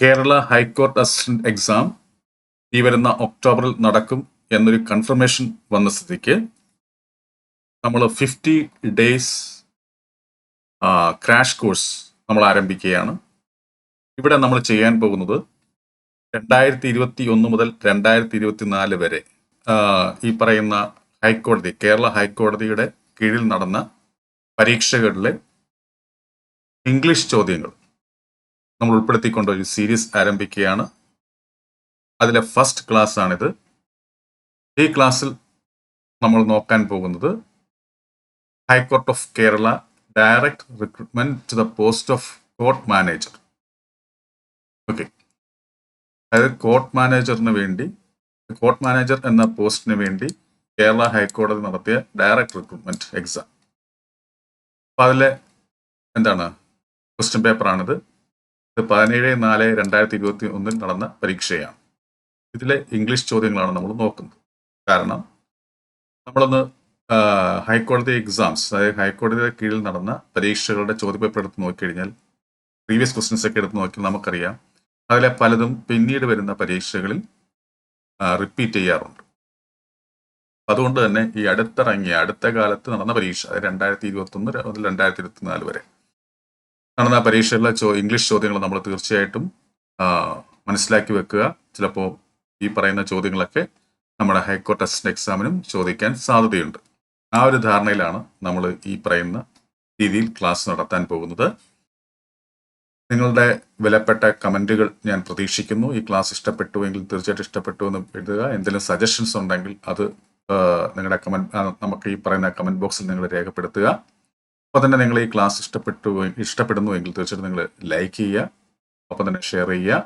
Kerala high court assistant exam ഈ വരുന്ന ഒക്ടോബറിൽ നടക്കും എന്നൊരു കൺഫർമേഷൻ വന്ന സ്ഥിതിക്ക് നമ്മൾ ഫിഫ്റ്റി ഡേയ്സ് ക്രാഷ് കോഴ്സ് നമ്മൾ ആരംഭിക്കുകയാണ്. ഇവിടെ നമ്മൾ ചെയ്യാൻ പോകുന്നത് രണ്ടായിരത്തി ഇരുപത്തി ഒന്ന് മുതൽ രണ്ടായിരത്തി ഇരുപത്തി നാല് വരെ ഈ പറയുന്ന ഹൈക്കോടതി കേരള ഹൈക്കോടതിയുടെ കീഴിൽ നടന്ന പരീക്ഷകളിലെ ഇംഗ്ലീഷ് ചോദ്യങ്ങൾ. നമ്മൾ ഉൾപ്പെടുത്തിക്കൊണ്ട് ഒരു സീരീസ് ആരംഭിക്കുകയാണ്. അതിലെ ഫസ്റ്റ് ക്ലാസ് ആണിത്. ഈ ക്ലാസ്സിൽ നമ്മൾ നോക്കാൻ പോകുന്നത് high court of Kerala direct recruitment to the post of court manager okay അതായത് കോർട്ട് മാനേജറിന് വേണ്ടി കോർട്ട് മാനേജർ എന്ന പോസ്റ്റിന് വേണ്ടി കേരള ഹൈക്കോടതി നടത്തിയ ഡയറക്ട് റിക്രൂട്ട്മെന്റ് എക്സാം അപ്പൊ അതിലെ എന്താണ്? ക്വസ്റ്റ്യൻ പേപ്പറാണിത് പതിനേഴ് നാല് രണ്ടായിരത്തി ഇരുപത്തി ഒന്നിൽ നടന്ന പരീക്ഷയാണ്. ഇതിലെ ഇംഗ്ലീഷ് ചോദ്യങ്ങളാണ് നമ്മൾ നോക്കുന്നത്. കാരണം നമ്മളൊന്ന് ഹൈക്കോടതി എക്സാംസ് അതായത് ഹൈക്കോടതിയുടെ കീഴിൽ നടന്ന പരീക്ഷകളുടെ ചോദ്യപേപ്പർ എടുത്ത് നോക്കിക്കഴിഞ്ഞാൽ പ്രീവിയസ് ക്വസ്റ്റ്യൻസ് ഒക്കെ എടുത്ത് നോക്കിയാൽ നമുക്കറിയാം. അതിലെ പലതും പിന്നീട് വരുന്ന പരീക്ഷകളിൽ റിപ്പീറ്റ് ചെയ്യാറുണ്ട്. അതുകൊണ്ട് തന്നെ ഈ അടുത്തിറങ്ങിയ അടുത്ത കാലത്ത് നടന്ന പരീക്ഷ രണ്ടായിരത്തി ഇരുപത്തി ഒന്ന് മുതൽ രണ്ടായിരത്തി ഇരുപത്തിനാല് വരെ നടന്ന പരീക്ഷയിലെ ചോ ഇംഗ്ലീഷ് ചോദ്യങ്ങൾ നമ്മൾ തീർച്ചയായിട്ടും മനസ്സിലാക്കി വെക്കുക. ചിലപ്പോൾ ഈ പറയുന്ന ചോദ്യങ്ങളൊക്കെ നമ്മുടെ ഹൈക്കോർട്ട് അസിസ്റ്റന്റ് എക്സാമിനും ചോദിക്കാൻ സാധ്യതയുണ്ട്. ആ ഒരു ധാരണയിലാണ് നമ്മൾ ഈ പറയുന്ന രീതിയിൽ ക്ലാസ് നടത്താൻ പോകുന്നത്. നിങ്ങളുടെ വിലപ്പെട്ട കമന്റുകൾ ഞാൻ പ്രതീക്ഷിക്കുന്നു. ഈ ക്ലാസ് ഇഷ്ടപ്പെട്ടു എങ്കിൽ തീർച്ചയായിട്ടും ഇഷ്ടപ്പെട്ടു എന്ന് എഴുതുക. എന്തെങ്കിലും സജഷൻസ് ഉണ്ടെങ്കിൽ അത് നിങ്ങളുടെ കമന്റ് നമുക്ക് ഈ പറയുന്ന കമന്റ് ബോക്സിൽ നിങ്ങൾ രേഖപ്പെടുത്തുക. അപ്പോൾ തന്നെ നിങ്ങൾ ഈ ക്ലാസ് ഇഷ്ടപ്പെട്ടു ഇഷ്ടപ്പെടുന്നു എങ്കിൽ തീർച്ചയായിട്ടും നിങ്ങൾ ലൈക്ക് ചെയ്യുക. ഒപ്പം തന്നെ ഷെയർ ചെയ്യുക.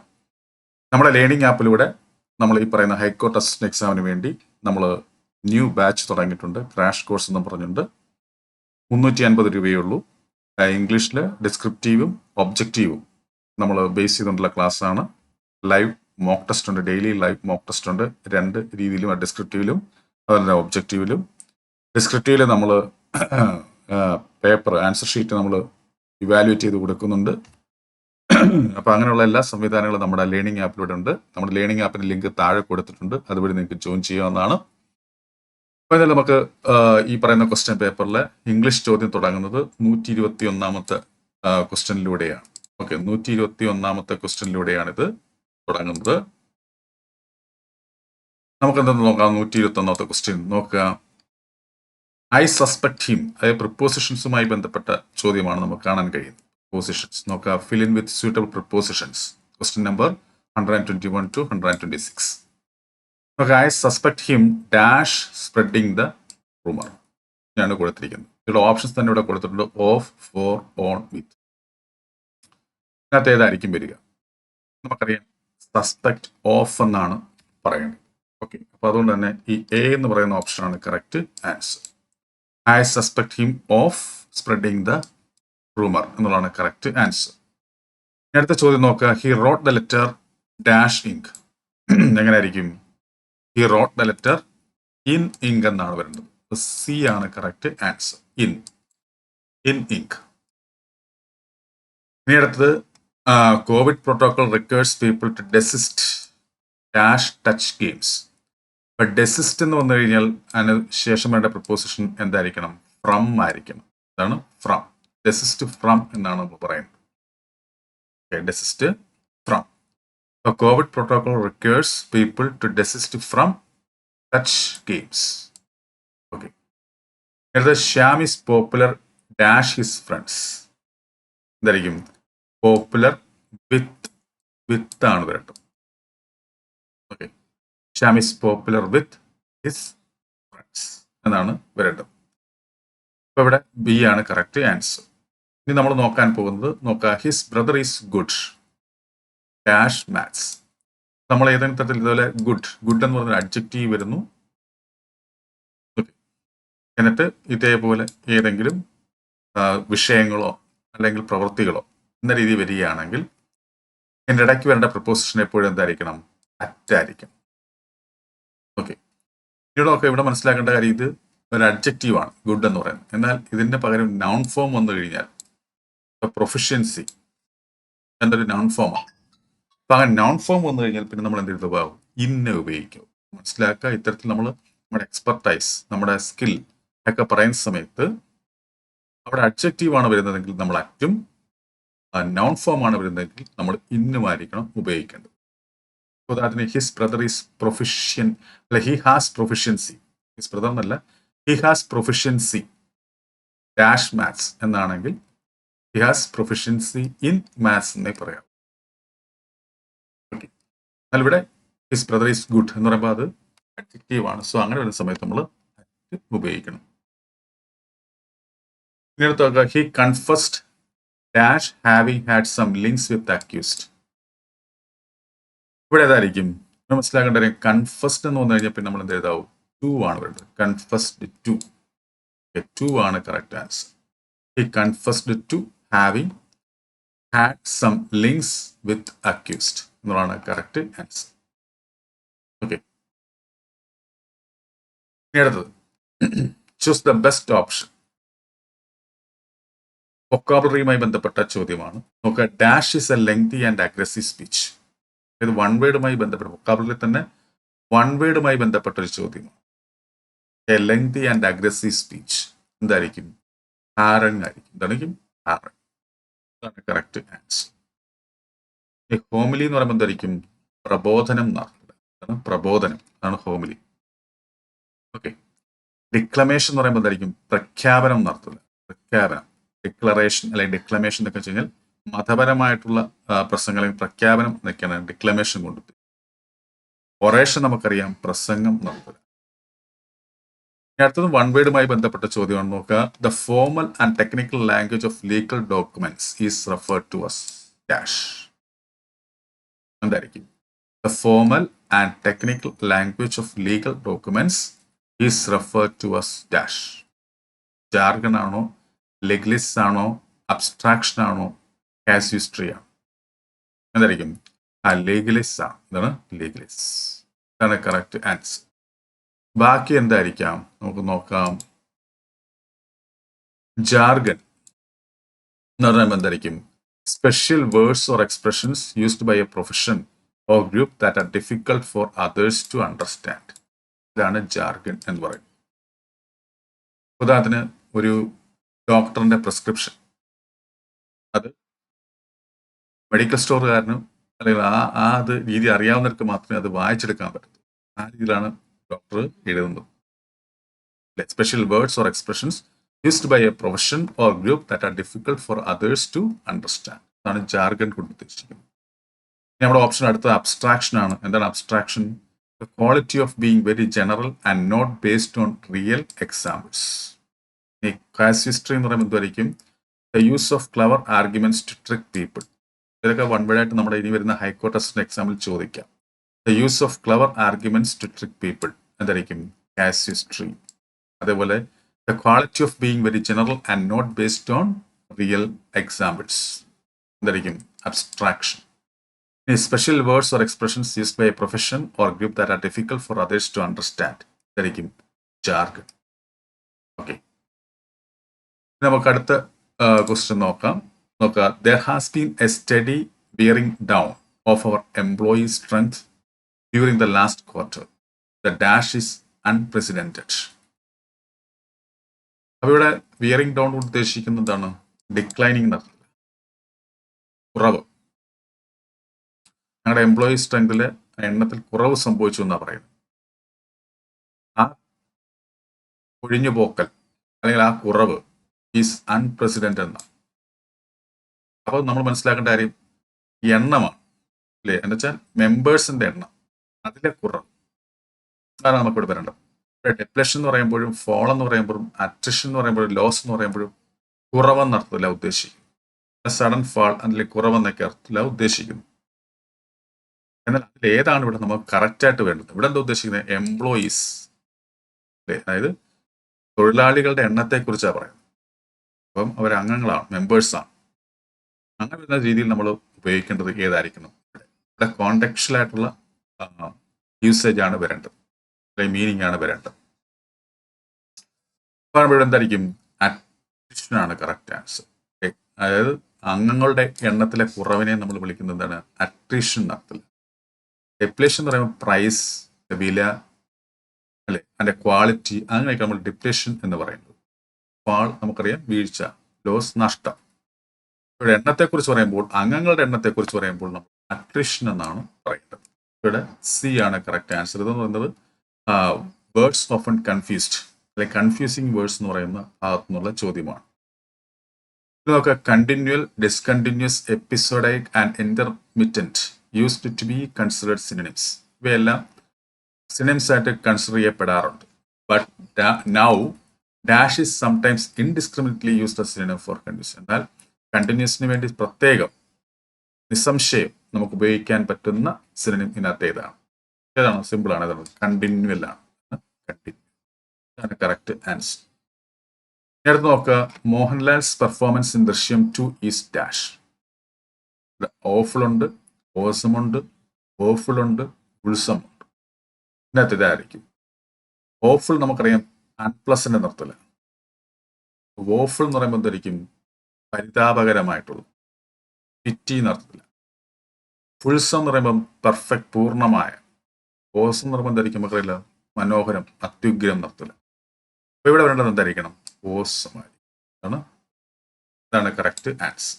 നമ്മുടെ ലേണിംഗ് ആപ്പിലൂടെ നമ്മൾ ഈ പറയുന്ന ഹൈക്കോർട്ട് അസിസ്റ്റന്റ് എക്സാമിന് വേണ്ടി നമ്മൾ ന്യൂ ബാച്ച് തുടങ്ങിയിട്ടുണ്ട്. ക്രാഷ് കോഴ്സ് എന്നും പറഞ്ഞിട്ടുണ്ട് മുന്നൂറ്റി അൻപത് രൂപയേ ഉള്ളൂ. ഇംഗ്ലീഷിൽ ഡിസ്ക്രിപ്റ്റീവും ഒബ്ജക്റ്റീവും നമ്മൾ ബേസ് ചെയ്തുകൊണ്ടുള്ള ക്ലാസ് ആണ്. ലൈവ് മോക്ക് ടെസ്റ്റ് ഉണ്ട്. ഡെയിലി ലൈവ് മോക്ക് ടെസ്റ്റ് ഉണ്ട്. രണ്ട് രീതിയിലും ഡിസ്ക്രിപ്റ്റീവിലും അതുപോലെ തന്നെ ഒബ്ജക്റ്റീവിലും ഡിസ്ക്രിപ്റ്റീവിൽ നമ്മൾ പേപ്പർ ആൻസർ ഷീറ്റ് നമ്മൾ ഇവാലുവേറ്റ് ചെയ്ത് കൊടുക്കുന്നുണ്ട്. അപ്പോൾ അങ്ങനെയുള്ള എല്ലാ സംവിധാനങ്ങളും നമ്മുടെ ലേണിംഗ് ആപ്പിലൂടെ ഉണ്ട്. നമ്മുടെ ലേണിംഗ് ആപ്പിന്റെ ലിങ്ക് താഴെ കൊടുത്തിട്ടുണ്ട്. അതുവഴി നിങ്ങൾക്ക് ജോയിൻ ചെയ്യാവുന്നതാണ്. അപ്പോൾ എന്നാൽ നമുക്ക് ഈ പറയുന്ന ക്വസ്റ്റ്യൻ പേപ്പറിലെ ഇംഗ്ലീഷ് ചോദ്യം തുടങ്ങുന്നത് നൂറ്റി ഇരുപത്തി ഒന്നാമത്തെ ക്വസ്റ്റ്യനിലൂടെയാണ് ഓക്കെ നൂറ്റി ഇരുപത്തി ഒന്നാമത്തെ ക്വസ്റ്റ്യനിലൂടെയാണിത് തുടങ്ങുന്നത്. നമുക്ക് എന്തെന്ന് നോക്കാം? നൂറ്റി ഇരുപത്തി ഒന്നാമത്തെ ക്വസ്റ്റ്യൻ നോക്കുക. ഐ സസ്പെക്ട് ഹിം അതായത് പ്രിപ്പോസിഷൻസുമായി ബന്ധപ്പെട്ട ചോദ്യമാണ് നമുക്ക് കാണാൻ കഴിയുന്നത്. പ്രിപ്പോസിഷൻസ് നോക്കുക fill in with suitable prepositions question number hundred and twenty one to hundred and twenty six നോക്കുക I suspect him dash spreading the rumour ഞാൻ കൊടുത്തിരിക്കുന്നത്. ഇവിടെ ഓപ്ഷൻസ് തന്നെ ഇവിടെ കൊടുത്തിട്ടുണ്ട്. ഓഫ് ഫോർ ഓൺ വിത്ത് ഇതിനകത്ത് ഏതായിരിക്കും വരിക? നമുക്കറിയാം. സസ്പെക്ട് ഓഫ് എന്നാണ് പറയുന്നത് ഓക്കെ അപ്പൊ അതുകൊണ്ട് തന്നെ ഈ എ എന്ന് പറയുന്ന ഓപ്ഷനാണ് correct answer I suspect him of spreading the rumour എന്നുള്ളതാണ് കറക്റ്റ് ആൻസർ അടുത്ത ചോദ്യം നോക്കുക he wrote the letter dash ink എങ്ങനെയായിരിക്കും? He wrote the letter in ink എന്നാണ് വരുന്നത്. സി ആണ് correct answer in in ink ഇനി അടുത്തത് covid protocol requires people to desist dash touch games ഇപ്പൊ ഡെസിസ്റ്റ് എന്ന് വന്നു കഴിഞ്ഞാൽ അതിന് ശേഷം വേണ്ട പ്രപ്പോസിഷൻ എന്തായിരിക്കണം? ഫ്രം ആയിരിക്കണം. അതാണ് ഫ്രം ഡെസിസ്റ്റ് ഫ്രം എന്നാണ് നമ്മൾ പറയുന്നത്. Desist from covid protocol requires people to desist from touch games okay നേരത്തെ Shyam is popular dash his friends എന്തായിരിക്കും? പോപ്പുലർ വിത്ത് വിത്ത് ആണ് വരേണ്ടത്. Shyam is popular with his friends എന്നാണ് വരേണ്ടത്. അപ്പൊ ഇവിടെ ബി ആണ് കറക്റ്റ് ആൻസർ ഇനി നമ്മൾ നോക്കാൻ പോകുന്നത് നോക്കുക his brother is good dash maths നമ്മൾ ഏതെങ്കിലും തരത്തിൽ ഇതുപോലെ ഗുഡ് ഗുഡ് എന്ന് പറഞ്ഞ അഡ്ജക്റ്റീവ് വരുന്നു. എന്നിട്ട് ഇതേപോലെ ഏതെങ്കിലും വിഷയങ്ങളോ അല്ലെങ്കിൽ പ്രവൃത്തികളോ എന്ന രീതി വരികയാണെങ്കിൽ എന്റെ ഇടയ്ക്ക് വരേണ്ട പ്രപ്പോസിഷൻ എപ്പോഴും എന്തായിരിക്കണം? അറ്റായിരിക്കും ഓക്കെ ഇവിടെ ഒക്കെ ഇവിടെ മനസ്സിലാക്കേണ്ട കാര്യം ഇത് ഒരു അഡ്ജക്റ്റീവ് ആണ് ഗുഡ് എന്ന് പറയുന്നത്. എന്നാൽ ഇതിന്റെ പകരം നൗൺ ഫോം വന്നു കഴിഞ്ഞാൽ പ്രൊഫഷ്യൻസി എന്നൊരു നൗൺ ഫോമാണ് അപ്പൊ അങ്ങനെ നൗൺ ഫോം വന്നു കഴിഞ്ഞാൽ പിന്നെ നമ്മൾ എന്ത് ഉപയോഗം ഇന്ന ഉപയോഗിക്കും. മനസ്സിലാക്കുക ഇത്തരത്തിൽ നമ്മൾ നമ്മുടെ എക്സ്പെർട്ടൈസ് നമ്മുടെ സ്കിൽ ഒക്കെ പറയുന്ന സമയത്ത് അവിടെ അഡ്ജക്റ്റീവ് ആണ് വരുന്നതെങ്കിൽ നമ്മൾ അറ്റും നൗൺ ഫോം ആണ് വരുന്നതെങ്കിൽ നമ്മൾ ഇന്നുമായിരിക്കണം ഉപയോഗിക്കേണ്ടത്. ഉദാഹരണത്തിന് ഹിസ് ബ്രദർ ഈസ് പ്രൊഫിഷ്യൻ അല്ല he has proficiency his brother എന്നല്ല he has proficiency dash maths എന്നാണെങ്കിൽ he has proficiency in maths എന്നേ പറയാം എന്നാൽ ഇവിടെ ഹിസ് ബ്രദർ ഈസ് ഗുഡ് എന്ന് പറയുമ്പോൾ അത് അഡ്ജക്റ്റീവ് ആണ്. സോ അങ്ങനെ വരുന്ന സമയത്ത് നമ്മൾ ഉപയോഗിക്കണം. ഇനി അടുത്ത he confessed dash having had some links with accused ഇവിടെ ഏതായിരിക്കും? മനസ്സിലാക്കേണ്ട കൺഫസ്റ്റ് എന്ന് പറഞ്ഞു കഴിഞ്ഞാൽ പിന്നെ നമ്മൾ എന്ത് എഴുതാവും ടു ആണ് വരുന്നത്. കൺഫസ്റ്റ് ടു ടു ആണ് correct answer he confessed to having had some links with accused എന്നുള്ളതാണ് കറക്റ്റ് ആൻസർ ഓക്കെ അടുത്തത്. ചൂസ് ദ ബെസ്റ്റ് ഓപ്ഷൻ വൊക്കാബുലറിയുമായി ബന്ധപ്പെട്ട ചോദ്യമാണ്. നോക്കുക dash is a lengthy and aggressive speech ഇത് വൺ വേർഡുമായി ബന്ധപ്പെട്ട വൊക്കാബുലറി തന്നെ വൺ വേർഡുമായി ബന്ധപ്പെട്ട ഒരു ചോദ്യമാണ്. A lengthy and aggressive speech എന്തായിരിക്കും? ഹാരങ് ആയിരിക്കും എന്തായിരിക്കും? ഹാരങ് അതാണ് കറക്റ്റ് ആൻസർ ഈ ഹോമിലി എന്ന് പറയുമ്പോൾ എന്തായിരിക്കും? പ്രബോധനം എന്നാണ് പ്രബോധനം. അതാണ് ഹോമിലി ഓക്കെ ഡിക്ലമേഷൻ എന്ന് പറയുമ്പോൾ എന്തായിരിക്കും? പ്രഖ്യാപനം നടത്തുന്നത് പ്രഖ്യാപനം. ഡിക്ലറേഷൻ അല്ലെങ്കിൽ ഡിക്ലമേഷൻ എന്നൊക്കെ വെച്ച് കഴിഞ്ഞാൽ മതപരമായിട്ടുള്ള പ്രസംഗങ്ങളിൽ പ്രഖ്യാപനം എന്നൊക്കെയാണ് ഡിക്ലമേഷൻ കൊണ്ട് ഒറേഷൻ നമുക്കറിയാം പ്രസംഗം നടത്തുക. അടുത്തത് വൺ വേർഡുമായി ബന്ധപ്പെട്ട ചോദ്യമാണ്. നോക്കുക. The formal and technical language of legal documents is refer to as dash എന്തായിരിക്കും? The formal and technical language of legal documents is refer to as dash jargon ആണോ? ലെഗ്ലിസ് ആണോ? അബ്സ്ട്രാക്ഷൻ ആണോ? കാസ്യൂസ്ട്രി ആണ് എന്തായിരിക്കും? ലീഗലിസ് ആണ് ഇതാണ് ലീഗലിസ് ഇതാണ് കറക്റ്റ് ആൻസർ ബാക്കി എന്തായിരിക്കാം? നമുക്ക് നോക്കാം. ജാർഗൻ എന്ന് പറഞ്ഞാൽ എന്തായിരിക്കും? Special words or expressions used by a profession or group that are difficult for others to understand ഇതാണ് ജാർഗൻ എന്ന് പറയുന്നത്. ഉദാഹരണത്തിന് ഒരു ഡോക്ടറിന്റെ പ്രിസ്ക്രിപ്ഷൻ അത് മെഡിക്കൽ സ്റ്റോറുകാരനും അല്ലെങ്കിൽ ആ ആ അത് രീതി അറിയാവുന്നവർക്ക് മാത്രമേ അത് വായിച്ചെടുക്കാൻ പറ്റൂ ആ രീതിയിലാണ് ഡോക്ടർ എഴുതുന്നത്. Special words or expressions used by a profession or group that are difficult for others to understand അതാണ് ജാർഗൻ കൊണ്ട് ഉദ്ദേശിക്കുന്നത്. നമ്മുടെ ഓപ്ഷൻ അടുത്ത അബ്സ്ട്രാക്ഷൻ ആണ്. എന്താണ് abstraction the quality of being very general and not based on real examples ഈ history എന്ന് പറയുമ്പോൾ എന്തായിരിക്കും the use of clever arguments to trick people ഇതൊക്കെ വൺ വേഡായിട്ട് നമ്മുടെ ഇനി വരുന്ന ഹൈക്കോർട്ട് ടെസ്റ്റിന്റെ എക്സാമ്പിൾ ചോദിക്കാം. The use of clever arguments to trick people എന്തായിരിക്കും? ഹിസ്റ്ററി അതേപോലെ the quality of being very general and not based on real examples എന്തായിരിക്കും? Abstraction special words or expressions used by a profession or group that are difficult for others to understand എന്തായിരിക്കും? Jargon okay നമുക്ക് അടുത്ത question നോക്കാം. നോക്കുക. There has been a steady bearing down of our employee strength during the last quarter the dash is unprecedented അപ്പോൾ ഇവിടെ wearing down ഉദ്ദേശിക്കുന്നത് എന്താണ് declining നടത്തില്ല കുറവ്. ഞങ്ങളുടെ എംപ്ലോയി സ്ട്രെങ്തിൽ എണ്ണത്തിൽ കുറവ് സംഭവിച്ചു എന്നാണ് പറയുന്നത്. ആ ഒഴിഞ്ഞു പോക്കൽ അല്ലെങ്കിൽ ആ കുറവ് ഈസ് അൺപ്രസിഡന്റ് എന്ന അപ്പോൾ നമ്മൾ മനസ്സിലാക്കേണ്ട കാര്യം എണ്ണമാണ്. അല്ലേ? എന്ന് വെച്ചാൽ മെമ്പേഴ്സിന്റെ എണ്ണം അതിലെ കുറവ്. അതാണ് നമുക്ക് ഇവിടെ വരേണ്ടത് ഡെപ്ലഷൻ എന്ന് പറയുമ്പോഴും ഫോൾ എന്ന് പറയുമ്പോഴും അട്രിഷൻ എന്ന് പറയുമ്പോഴും ലോസ് എന്ന് പറയുമ്പോഴും കുറവെന്ന അർത്ഥത്തില ഉദ്ദേശിക്കുന്നത്. സഡൻ ഫാൾ അതിലെ കുറവെന്നൊക്കെ അർത്ഥത്തില ഉദ്ദേശിക്കുന്നു എന്നാൽ അതിൽ ഏതാണ് ഇവിടെ നമുക്ക് കറക്റ്റായിട്ട് വേണ്ടത്? ഇവിടെ എന്താ ഉദ്ദേശിക്കുന്നത്? എംപ്ലോയീസ് അല്ലേ? അതായത് തൊഴിലാളികളുടെ എണ്ണത്തെക്കുറിച്ചാണ് പറയുന്നത്. അപ്പം അവർ അംഗങ്ങളാണ് മെമ്പേഴ്സാണ് അങ്ങനെ വരുന്ന രീതിയിൽ നമ്മൾ ഉപയോഗിക്കേണ്ടത് ഏതായിരിക്കണം? ഇവിടെ കോണ്ടക്ച്വൽ ആയിട്ടുള്ള യൂസേജ് ആണ് വരേണ്ടത്. അല്ലെങ്കിൽ മീനിങ് ആണ് വരേണ്ടത്. ഇവിടെ എന്തായിരിക്കും? അട്രിഷൻ ആണ് കറക്റ്റ് ആൻസർ അതായത് അംഗങ്ങളുടെ എണ്ണത്തിലെ കുറവിനെ നമ്മൾ വിളിക്കുന്നത് എന്താണ്? അട്രീഷൻ നടത്തൽ ഡെപ്ലേഷൻ എന്ന് പറയുമ്പോൾ പ്രൈസ് വില അല്ലെ അതിന്റെ ക്വാളിറ്റി അങ്ങനെയൊക്കെ നമ്മൾ ഡിപ്ലേഷൻ എന്ന് പറയുന്നത്. നമുക്കറിയാം വീഴ്ച ലോസ് നഷ്ടം. ഇവിടെ എണ്ണത്തെക്കുറിച്ച് പറയുമ്പോൾ അംഗങ്ങളുടെ എണ്ണത്തെക്കുറിച്ച് പറയുമ്പോൾ നമ്മൾ അട്രിഷൻ എന്നാണ് പറയുന്നത്. ഇവിടെ സി ആണ് കറക്റ്റ് ആൻസർ ഇതെന്ന് പറയുന്നത് വേർഡ്സ് ഓഫൺ കൺഫ്യൂസ്ഡ് അല്ലെ കൺഫ്യൂസിങ് വേർഡ്സ് എന്ന് പറയുന്ന ഭാഗത്തു നിന്നുള്ള ചോദ്യമാണ് ഇതൊക്കെ continual discontinuous episodic and intermittent used to be considered synonyms ഇവയെല്ലാം സിനിംസ് ആയിട്ട് consider ചെയ്യപ്പെടാറുണ്ട്. But now dash is sometimes indiscriminately used cinema for continuous എന്നാൽ കണ്ടിന്യൂസിന് വേണ്ടി പ്രത്യേകം നിസ്സംശയം നമുക്ക് ഉപയോഗിക്കാൻ പറ്റുന്ന സിനിമ ഇതിനകത്ത് ഏതാണ്? ഏതാണ് സിമ്പിൾ ആണ്. ഏതാണ് കണ്ടിന്യൂവൽ ആണ്. കണ്ടിന്യൂ കറക്റ്റ് ആൻസർ നേരത്തെ നോക്കുക Mohanlal's performance in Drishyam two is dash ഓഫുളുണ്ട് ഓസമുണ്ട് ഓഫുളുണ്ട് ഉത്സമുണ്ട് ഇതിനകത്ത് ഇതായിരിക്കും. ഓഫുൾ നമുക്കറിയാം. അൺപ്ലസിന്റെ നിർത്തല ഓഫുൾ എന്ന് പറയുമ്പോൾ എന്തായിരിക്കും? പരിതാപകരമായിട്ടുള്ളത് പിറ്റി നടത്തില്ല ഫുൾസം എന്ന് പറയുമ്പം പെർഫെക്റ്റ് പൂർണമായ. ഓസം എന്ന് പറയുമ്പോൾ ധരിക്കുമ്പോൾ അറിയില്ല മനോഹരം അത്യുഗ്രം നടത്തില്ല അപ്പൊ ഇവിടെ വരേണ്ടത് എന്തായിരിക്കണം? ഓസമായി ആണ് ഇതാണ് കറക്റ്റ് ആൻസർ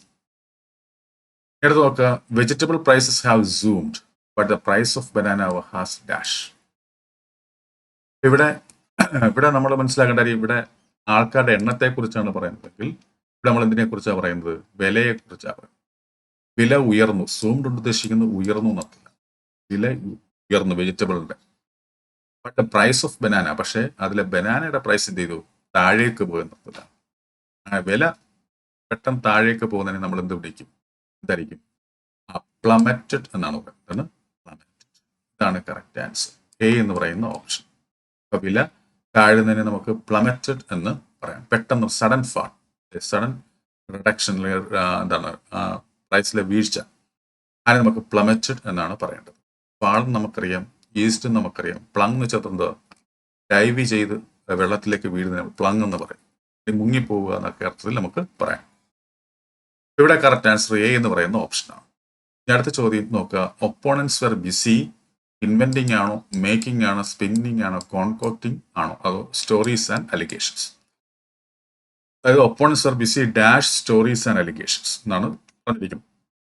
എടുത്ത് നോക്കുക. Vegetable prices have zoomed but the price of banana has dash ഇവിടെ ഇവിടെ നമ്മൾ മനസ്സിലാക്കേണ്ട ഇവിടെ ആൾക്കാരുടെ എണ്ണത്തെ കുറിച്ചാണ് പറയുന്നതെങ്കിൽ നമ്മൾ എന്തിനെ കുറിച്ചാണ് പറയുന്നത്? വിലയെ കുറിച്ചാണ് പറയുന്നത്. വില ഉയർന്നു. സൂംഡ് കൊണ്ട് ഉദ്ദേശിക്കുന്നത് ഉയർന്നു എന്നർത്ഥമില്ല വില ഉയർന്നു വെജിറ്റബിളിന്റെ ബട്ട് പ്രൈസ് ഓഫ് ബനാന പക്ഷേ അതിലെ ബനാനയുടെ പ്രൈസ് എന്ത് ചെയ്തു? താഴേക്ക് പോയി നിർത്തില്ല വില പെട്ടെന്ന് താഴേക്ക് പോകുന്നതിനെ നമ്മൾ എന്ത് വിളിക്കും? എന്തായിരിക്കും? പ്ലമറ്റഡ് എന്നാണ് പറയുന്നത്. ഇതാണ് കറക്റ്റ് ആൻസർ എ എന്ന് പറയുന്ന ഓപ്ഷൻ അപ്പൊ വില താഴുന്നതിനെ നമുക്ക് പ്ലമറ്റഡ് എന്ന് പറയാം. പെട്ടെന്ന് സഡൻ ഫാൾ സഡൻ റിഡക്ഷൻ എന്താണ് പ്രൈസിലെ വീഴ്ച. അതിനെ നമുക്ക് പ്ലമറ്റഡ് എന്നാണ് പറയേണ്ടത്. പാളം നമുക്കറിയാം ഈസ്റ്റ് നമുക്കറിയാം. പ്ലങ് എന്ന് വെച്ചാൽ എന്താ ഡൈവ് ചെയ്ത് വെള്ളത്തിലേക്ക് വീഴുന്ന പ്ലങ് എന്ന് പറയും. മുങ്ങിപ്പോവുക എന്നൊക്കെ അർത്ഥത്തിൽ നമുക്ക് പറയാം. ഇവിടെ കറക്റ്റ് ആൻസർ എ എന്ന് പറയുന്ന ഓപ്ഷനാണ് അടുത്ത ചോദ്യം നോക്കുക. ഒപ്പോണൻസ് വെർ ബിസി ഇൻവെന്റിംഗ് ആണോ മേക്കിംഗ് ആണോ സ്പിന്നിങ് ആണോ കോൺകോക്റ്റിംഗ് ആണോ അതോ സ്റ്റോറീസ് ആൻഡ് അലിഗേഷൻസ് അതായത് opponents are busy dash stories and allegations എന്നാണ് പറഞ്ഞിരിക്കുന്നത്.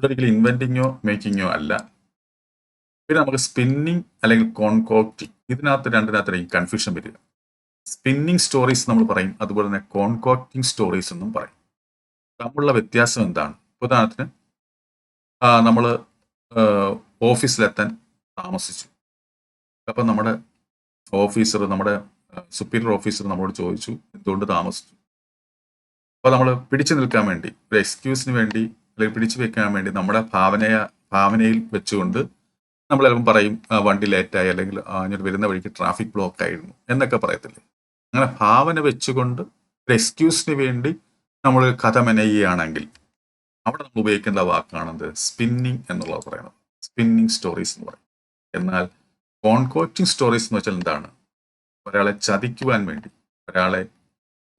ഇവിടെ ഒരിക്കലും ഇൻവെന്റിങ്ങോ മേക്കിങ്ങോ അല്ല. പിന്നെ നമുക്ക് സ്പിന്നിങ് അല്ലെങ്കിൽ കോൺകോക്റ്റിംഗ് ഇതിനകത്ത് രണ്ടിനകത്തായിരിക്കും കൺഫ്യൂഷൻ വരിക. സ്പിന്നിങ് സ്റ്റോറീസ് നമ്മൾ പറയും അതുപോലെ തന്നെ കോൺകോക്റ്റിംഗ് സ്റ്റോറീസ് എന്നും പറയും. തമ്മിലുള്ള വ്യത്യാസം എന്താണ്? ഉദാഹരണത്തിന് നമ്മൾ ഓഫീസിലെത്താൻ താമസിച്ചു. അപ്പം നമ്മുടെ ഓഫീസർ നമ്മുടെ സുപ്പീരിയർ ഓഫീസർ നമ്മളോട് ചോദിച്ചു എന്തുകൊണ്ട് താമസിച്ചു? അപ്പോൾ നമ്മൾ പിടിച്ചു നിൽക്കാൻ വേണ്ടി ഒരു എക്സ്ക്യൂസിന് വേണ്ടി പിടിച്ചു വെക്കാൻ വേണ്ടി നമ്മുടെ ഭാവനയ ഭാവനയിൽ വെച്ചുകൊണ്ട് നമ്മൾ ചിലപ്പം പറയും "ആ, വണ്ടി ലേറ്റായി അല്ലെങ്കിൽ "ആ, ഇങ്ങോട്ട് വരുന്ന വഴിക്ക് ട്രാഫിക് ബ്ലോക്ക് ആയിരുന്നു എന്നൊക്കെ പറയത്തില്ലേ? അങ്ങനെ ഭാവന വെച്ചുകൊണ്ട് ഒരു എക്സ്ക്യൂസിന് വേണ്ടി നമ്മൾ കഥ മെനയുകയാണെങ്കിൽ അവിടെ നമ്മൾ ഉപയോഗിക്കേണ്ട വാക്കാണത് സ്പിന്നിങ് എന്നുള്ളത് പറയുന്നത്. സ്പിന്നിങ് സ്റ്റോറീസ് എന്ന് പറയും. എന്നാൽ കോൺകോറ്റിംഗ് സ്റ്റോറീസ് എന്ന് വെച്ചാൽ എന്താണ്? ഒരാളെ ചതിക്കുവാൻ വേണ്ടി ഒരാളെ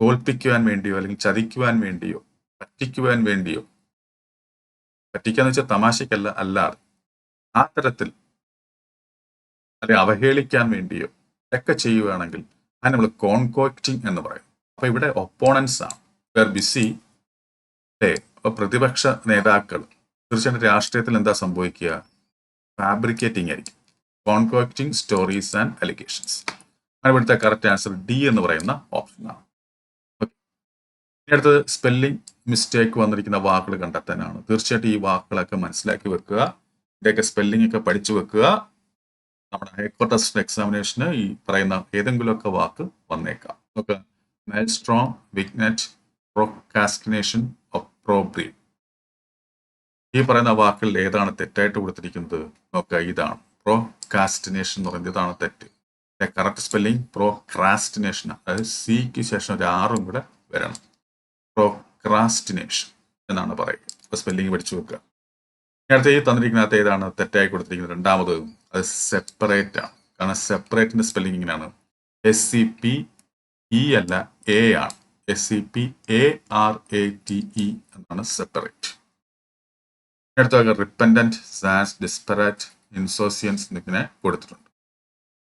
തോൽപ്പിക്കുവാൻ വേണ്ടിയോ അല്ലെങ്കിൽ ചതിക്കുവാൻ വേണ്ടിയോ പറ്റിക്കുവാൻ വേണ്ടിയോ പറ്റിക്കാന്ന് വെച്ചാൽ തമാശക്കല്ല അല്ലാതെ. ആ തരത്തിൽ അല്ലെ അവഹേളിക്കാൻ വേണ്ടിയോ ഒക്കെ ചെയ്യുകയാണെങ്കിൽ അത് നമ്മൾ കോൺകോക്റ്റിംഗ് എന്ന് പറയും. അപ്പൊ ഇവിടെ ഒപ്പോണൻസ് ആണ്. വേർ ബിസി അല്ലേ അപ്പൊ പ്രതിപക്ഷ നേതാക്കൾ തീർച്ചയായിട്ടും രാഷ്ട്രീയത്തിൽ എന്താ സംഭവിക്കുക? ഫാബ്രിക്കേറ്റിംഗ് ആയിരിക്കും. കോൺകോക്റ്റിംഗ് സ്റ്റോറീസ് ആൻഡ് അലിഗേഷൻസ് ഇവിടുത്തെ കറക്റ്റ് ആൻസർ ഡി എന്ന് പറയുന്ന ഓപ്ഷനാണ് അടുത്തത് സ്പെല്ലിംഗ് മിസ്റ്റേക്ക് വന്നിരിക്കുന്ന വാക്കുകൾ കണ്ടെത്താനാണ്. തീർച്ചയായിട്ടും ഈ വാക്കുകളൊക്കെ മനസ്സിലാക്കി വെക്കുക. ഇതിന്റെയൊക്കെ സ്പെല്ലിംഗ് ഒക്കെ പഠിച്ചു വെക്കുക. നമ്മുടെ ഹൈക്കോർട്ട് ടെസ്റ്റ് എക്സാമിനേഷന് ഈ പറയുന്ന ഏതെങ്കിലുമൊക്കെ വാക്ക് വന്നേക്കാം. നോക്കുക. മെൽ സ്ട്രോങ് വിഗ്നറ്റ് പ്രൊക്കാസ്റ്റിനേഷൻ പ്രോബ്രീവ് ഈ പറയുന്ന വാക്കിൽ ഏതാണ് തെറ്റായിട്ട് കൊടുത്തിരിക്കുന്നത്? നോക്കുക. ഇതാണ്. പ്രൊക്കാസ്റ്റിനേഷൻ എന്ന് പറയുന്നത് ഇതാണ് തെറ്റ്. കറക്റ്റ് സ്പെല്ലിംഗ് പ്രോക്രാസ്റ്റിനേഷൻ അതായത് സിക്ക് ശേഷം ഒരു ആറും കൂടെ വരണം. പ്രോക്രാസ്റ്റിനേഷൻ എന്നാണ് പറയുക. ഇപ്പൊ സ്പെല്ലിംഗ് പഠിച്ചു വെക്കുക നേരത്തെ ഈ തന്നിരിക്കുന്നതിനകത്ത് ഏതാണ്? തെറ്റായി കൊടുത്തിരിക്കുന്നത് രണ്ടാമത് അത് സെപ്പറേറ്റ് ആണ്. കാരണം സെപ്പറേറ്റിന്റെ സ്പെല്ലിംഗ് ഇങ്ങനെയാണ്. എസ് സി പി ഇ അല്ല എ ആണ്. S C P A R A T E എന്നാണ് സെപ്പറേറ്റ് അടുത്ത റിപ്പൻഡന്റ് സാസ് ഡിസ്പെറേറ്റ് ഇൻസോസിയൻസ് എന്നിങ്ങനെ കൊടുത്തിട്ടുണ്ട്.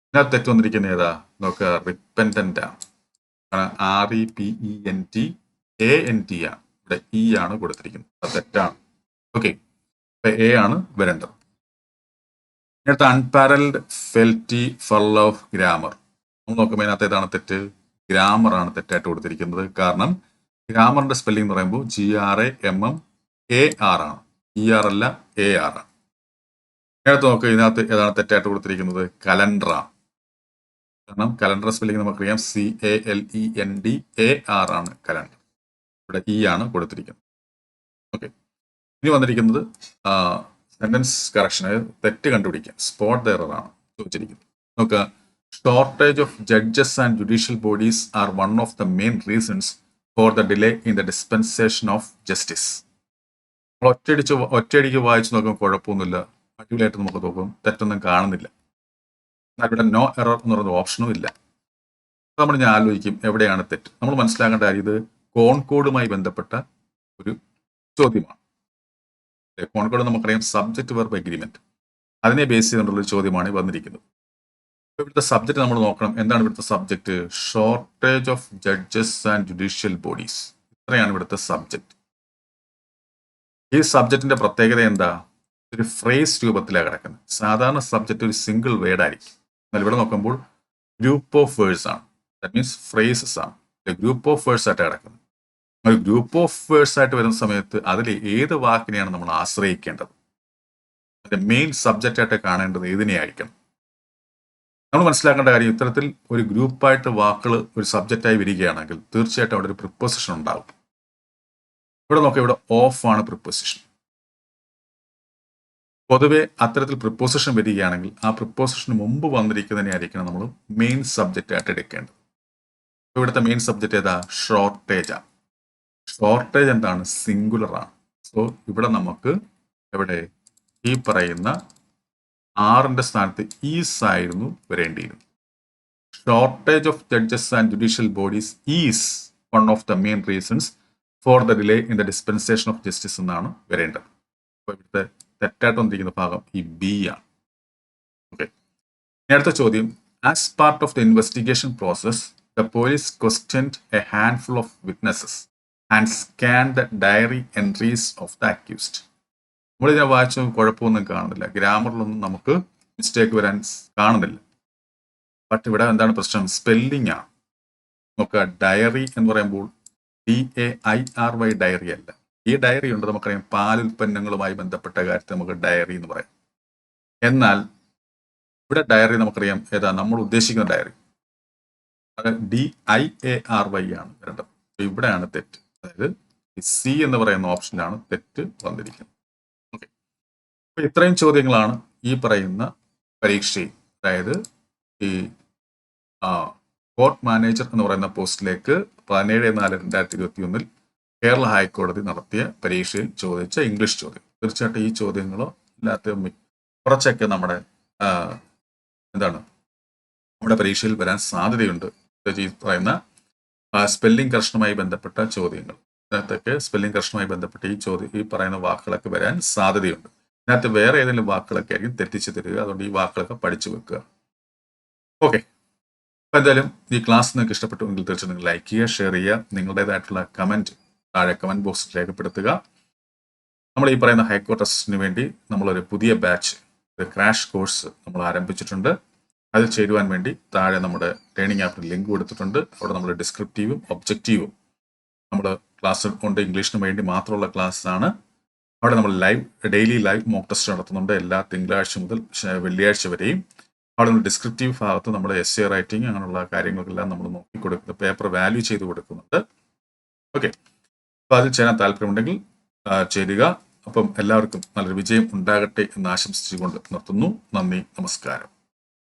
ഇതിനകത്ത് തെറ്റ് വന്നിരിക്കുന്ന ഏതാ? നോക്കുക റിപ്പൻഡന്റ് ആണ്. R E P E N T A N T ആണ്. ഇവിടെ ഇ ആണ് കൊടുത്തിരിക്കുന്നത്. അത് തെറ്റാണ്. ഓക്കെ എ ആണ് വരേണ്ടത് അടുത്ത അൺപാരൽഡ് ഫെൽറ്റി ഫൾ ഓഫ് ഗ്രാമർ നമ്മൾ നോക്കുമ്പോൾ ഇതിനകത്ത് ഏതാണ് തെറ്റ്? ഗ്രാമർ ആണ് തെറ്റായിട്ട് കൊടുത്തിരിക്കുന്നത്. കാരണം ഗ്രാമറിന്റെ സ്പെല്ലിംഗ് എന്ന് പറയുമ്പോൾ G R A M M A R ആണ്. ഇ ആർ അല്ല എ ആർ ആണ്. നേരത്തെ നോക്കുക ഇതിനകത്ത് ഏതാണ് തെറ്റായിട്ട് കൊടുത്തിരിക്കുന്നത്? കലണ്ടർ ആണ്. കാരണം കലണ്ടർ സ്പെല്ലിംഗ് നമുക്കറിയാം. C A L E N D A R ആണ് കലണ്ടർ ഇവിടെ ഇ ആണ് കൊടുത്തിരിക്കുന്നത്. ഓക്കെ ഇനി വന്നിരിക്കുന്നത് സെന്റൻസ് കറക്ഷൻ തെറ്റ് കണ്ടുപിടിക്കുക സ്പോട്ട് എറർ ആണ് ചോദിച്ചിരിക്കുന്നത്. നോക്കുക shortage of judges and judicial bodies are one of the main reasons for the delay in the dispensation of justice നമ്മൾ ഒറ്റയടിച്ച് ഒറ്റയടിക്ക് വായിച്ച് നോക്കുമ്പോൾ കുഴപ്പമൊന്നുമില്ല. അടിപൊളിയായിട്ട് നമുക്ക് നോക്കും. തെറ്റൊന്നും കാണുന്നില്ല. എന്നാൽ ഇവിടെ നോ എറർ എന്ന് പറയുന്ന ഓപ്ഷനും ഇല്ല. നമ്മൾ ഞാൻ ആലോചിക്കും എവിടെയാണ് തെറ്റ്? നമ്മൾ മനസ്സിലാക്കേണ്ട കാര്യം ഇത് കോൺകോഡുമായി ബന്ധപ്പെട്ട ഒരു ചോദ്യമാണ്? കോൺകോഡ് നമുക്കറിയാം സബ്ജക്റ്റ് വെർബ് എഗ്രിമെന്റ് അതിനെ ബേസ് ചെയ്തുകൊണ്ടുള്ള ഒരു ചോദ്യമാണ് വന്നിരിക്കുന്നത്. അപ്പോൾ ഇവിടുത്തെ സബ്ജക്റ്റ് നമ്മൾ നോക്കണം. എന്താണ് ഇവിടുത്തെ subject shortage of judges and judicial bodies ഇത്രയാണ് ഇവിടുത്തെ സബ്ജക്റ്റ് ഈ സബ്ജക്റ്റിന്റെ പ്രത്യേകത എന്താ? ഒരു ഫ്രേസ് രൂപത്തിലാണ് കിടക്കുന്നത്. സാധാരണ സബ്ജക്റ്റ് ഒരു സിംഗിൾ വേർഡ് ആയിരിക്കും. എന്നാൽ ഇവിടെ നോക്കുമ്പോൾ ഗ്രൂപ്പ് ഓഫ് വേർഡ്സ് ആണ്. ദാറ്റ് മീൻസ് ഫ്രേസസ് ആണ്. ഗ്രൂപ്പ് ഓഫ് വേർഡ്സ് ആയിട്ട് കിടക്കുന്നത്. ഒരു ഗ്രൂപ്പ് ഓഫ് വേഴ്സ് ആയിട്ട് വരുന്ന സമയത്ത് അതിൽ ഏത് വാക്കിനെയാണ് നമ്മൾ ആശ്രയിക്കേണ്ടത്? അതിന്റെ മെയിൻ സബ്ജക്റ്റ് ആയിട്ട് കാണേണ്ടത് ഏതിനെയായിരിക്കണം? നമ്മൾ മനസ്സിലാക്കേണ്ട കാര്യം ഇത്തരത്തിൽ ഒരു ഗ്രൂപ്പായിട്ട് വാക്കുകൾ ഒരു സബ്ജക്റ്റായി വരികയാണെങ്കിൽ തീർച്ചയായിട്ടും അവിടെ ഒരു പ്രിപ്പോസിഷൻ ഉണ്ടാകും ഇവിടെ നോക്കാം ഇവിടെ ഓഫ് ആണ് പ്രിപ്പോസിഷൻ പൊതുവെ അത്തരത്തിൽ പ്രിപ്പോസിഷൻ വരികയാണെങ്കിൽ ആ പ്രിപ്പോസിഷന് മുമ്പ് വന്നിരിക്കുന്നതിനായിരിക്കണം നമ്മൾ മെയിൻ സബ്ജക്റ്റ് ആയിട്ട് എടുക്കേണ്ടത്. ഇവിടുത്തെ മെയിൻ സബ്ജക്റ്റ് ഏതാ? ഷോർട്ടേജാണ് ഷോർട്ടേജ് എന്താണ്? സിംഗുലർ ആണ്. സോ ഇവിടെ നമുക്ക് എവിടെ? ഈ പറയുന്ന ആറിന്റെ സ്ഥാനത്ത് ഈസ് ആയിരുന്നു വരേണ്ടിയിരുന്നത് shortage of judges and judicial bodies is one of the main reasons for the delay in the dispensation of justice എന്നാണ് വരേണ്ടത്. അപ്പോൾ ഇവിടുത്തെ തെറ്റായിട്ട് വന്നിരിക്കുന്ന ഭാഗം ഈ ബി ആണ്. ഓക്കെ നേരത്തെ ചോദ്യം. As part of the investigation process the police questioned a handful of witnesses and scan the diary entries of the accused നമ്മളിതിനെ വായിച്ച കുഴപ്പമൊന്നും കാണുന്നില്ല. ഗ്രാമറിലൊന്നും നമുക്ക് മിസ്റ്റേക്ക് വരാൻ കാണുന്നില്ല. ബട്ട് ഇവിടെ എന്താണ് പ്രശ്നം? സ്പെല്ലിംഗ് ആണ്. നോക്കുക ഡയറി എന്ന് പറയുമ്പോൾ D A I R Y dairy അല്ല. ഈ ഡയറി ഉണ്ട് നമുക്കറിയാം. പാലുൽപ്പന്നങ്ങളുമായി ബന്ധപ്പെട്ട കാര്യത്തിൽ നമുക്ക് ഡയറി എന്ന് പറയാം. എന്നാൽ ഇവിടെ ഡയറി നമുക്കറിയാം. ഏതാ? നമ്മൾ ഉദ്ദേശിക്കുന്ന ഡയറി അത് D I A R Y ആണ്. വരേണ്ടത് ഇവിടെയാണ് തെറ്റ്. അതായത് സി എന്ന് പറയുന്ന ഓപ്ഷനാണ് തെറ്റ് വന്നിരിക്കുന്നത്. ഓക്കെ അപ്പൊ ഇത്രയും ചോദ്യങ്ങളാണ് ഈ പറയുന്ന പരീക്ഷയിൽ. അതായത് ഈ കോർട്ട് മാനേജർ എന്ന് പറയുന്ന പോസ്റ്റിലേക്ക് പതിനേഴ് നാല് രണ്ടായിരത്തി ഇരുപത്തി ഒന്നിൽ കേരള ഹൈക്കോടതി നടത്തിയ പരീക്ഷയിൽ ചോദിച്ച ഇംഗ്ലീഷ് ചോദ്യം. തീർച്ചയായിട്ടും ഈ ചോദ്യങ്ങളോ ഇല്ലാത്ത കുറച്ചൊക്കെ നമ്മുടെ എന്താണ് നമ്മുടെ പരീക്ഷയിൽ വരാൻ സാധ്യതയുണ്ട്. ഈ പറയുന്ന സ്പെല്ലിംഗ് കർഷനുമായി ബന്ധപ്പെട്ട ചോദ്യങ്ങൾ. ഇതിനകത്തൊക്കെ സ്പെല്ലിംഗ് കർഷനുമായി ബന്ധപ്പെട്ട് ഈ ചോദ്യം ഈ പറയുന്ന വാക്കുകളൊക്കെ വരാൻ സാധ്യതയുണ്ട്. ഇതിനകത്ത് വേറെ ഏതെങ്കിലും വാക്കുകളൊക്കെ ആയിരിക്കും തെറ്റിച്ച് തരിക. അതുകൊണ്ട് ഈ വാക്കുകളൊക്കെ പഠിച്ചു വെക്കുക. ഓക്കെ അപ്പൊ എന്തായാലും ഈ ക്ലാസ് നിങ്ങൾക്ക് ഇഷ്ടപ്പെട്ടുവെങ്കിൽ തീർച്ചയായും നിങ്ങൾ ലൈക്ക് ചെയ്യുക ഷെയർ ചെയ്യുക. നിങ്ങളുടേതായിട്ടുള്ള കമന്റ് താഴെ കമന്റ് ബോക്സിൽ രേഖപ്പെടുത്തുക. നമ്മൾ ഈ പറയുന്ന ഹൈക്കോർട്ട് അസിസ്റ്റിന് വേണ്ടി നമ്മളൊരു പുതിയ ബാച്ച് ഒരു ക്രാഷ് കോഴ്സ് നമ്മൾ ആരംഭിച്ചിട്ടുണ്ട്. അതിൽ ചേരുവാൻ വേണ്ടി താഴെ നമ്മുടെ ട്രെയിനിങ് ആപ്പിൽ ലിങ്ക് കൊടുത്തിട്ടുണ്ട്. അവിടെ നമ്മൾ ഡിസ്ക്രിപ്റ്റീവും ഒബ്ജക്റ്റീവും നമ്മൾ ക്ലാസ് ഉണ്ട് ഇംഗ്ലീഷിന് വേണ്ടി മാത്രമുള്ള ക്ലാസ്സാണ്. അവിടെ നമ്മൾ live daily live mock test നടത്തുന്നുണ്ട് എല്ലാ തിങ്കളാഴ്ച മുതൽ വെള്ളിയാഴ്ച വരെയും. അവിടെ നമ്മൾ ഡിസ്ക്രിപ്റ്റീവ് ഭാഗത്ത് നമ്മൾ എസ് എ റൈറ്റിംഗ് അങ്ങനെയുള്ള കാര്യങ്ങൾക്കെല്ലാം നമ്മൾ നോക്കി കൊടുക്കുന്നത് പേപ്പർ വാല്യൂ ചെയ്ത് കൊടുക്കുന്നുണ്ട്. ഓക്കെ. അപ്പോൾ അതിൽ ചേരാൻ താല്പര്യമുണ്ടെങ്കിൽ ചേരുക. അപ്പം എല്ലാവർക്കും നല്ലൊരു വിജയം ഉണ്ടാകട്ടെ എന്ന് ആശംസിച്ചുകൊണ്ട് നിർത്തുന്നു. നന്ദി നമസ്കാരം.